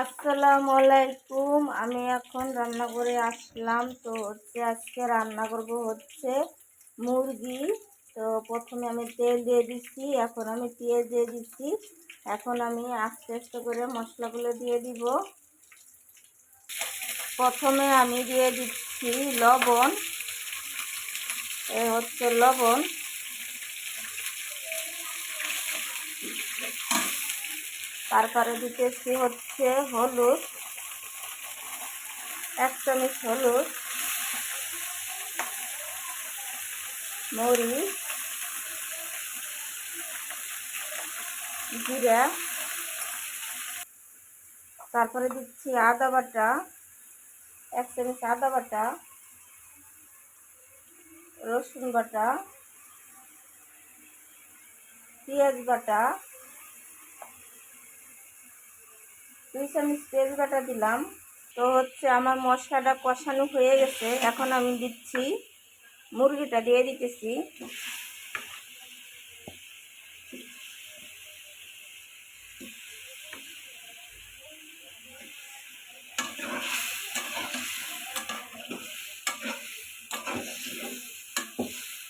আসসালামু আলাইকুম। আমি এখন রান্না করে আসলাম। তো হচ্ছে আজকে রান্না করব হচ্ছে মুরগি। তো প্রথমে আমি তেল দিয়ে দিচ্ছি এখন আমি পেঁয়াজ দিয়ে দিচ্ছি এখন আমি আস্তে আস্তে করে মশলাগুলো দিয়ে দিব। প্রথমে আমি দিয়ে দিচ্ছি লবণ। এ হচ্ছে লবণ। তারপরে দিতেছি হচ্ছে? হলুদ। এক চামচ হলুদ। মরিচ। জিরা। তারপরে দিচ্ছি আদা বাটা। এক চামচ আদা বাটা। রসুন বাটা। পেঁয়াজ বাটা। দুই চামচ পেঁয়াজ বাটা দিলাম। তো হচ্ছে আমার মশলাটা কষানো হয়ে গেছে। এখন আমি দিচ্ছি মুরগিটা দিয়ে দিতেছি।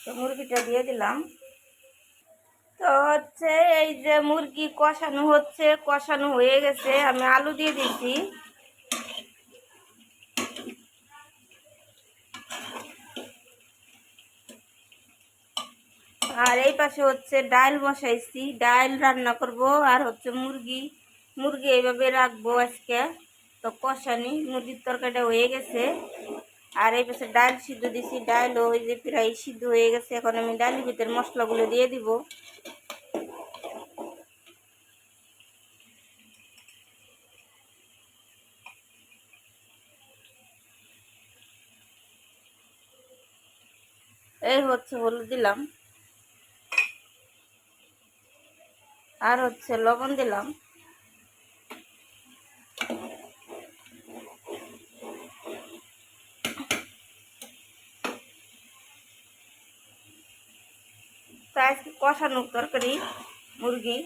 তো মুরগিটা দিয়ে দিলাম। তো হচ্ছে এই যে মুরগি কষানো হচ্ছে, কষানো হয়ে গেছে। আমি আলু দিয়ে দিচ্ছি আর এই পাশে হচ্ছে ডাল বসাইছি। ডাল রান্না করব আর হচ্ছে মুরগি। মুরগি এইভাবে রাখব আজকে। তো কষানি, মুরগির তরকারিটা হয়ে গেছে। আর এই পাশে ডাল সিদ্ধ দিছি, ডাল ওই যে প্রায় সিদ্ধ হয়ে গেছে। এখন আমি ডালের ভিতরে মশলাগুলো দিয়ে দিব। এই হচ্ছে হলুদ দিলাম। আর হচ্ছে লবণ দিলাম। তাই কষানো তরকারি মুরগি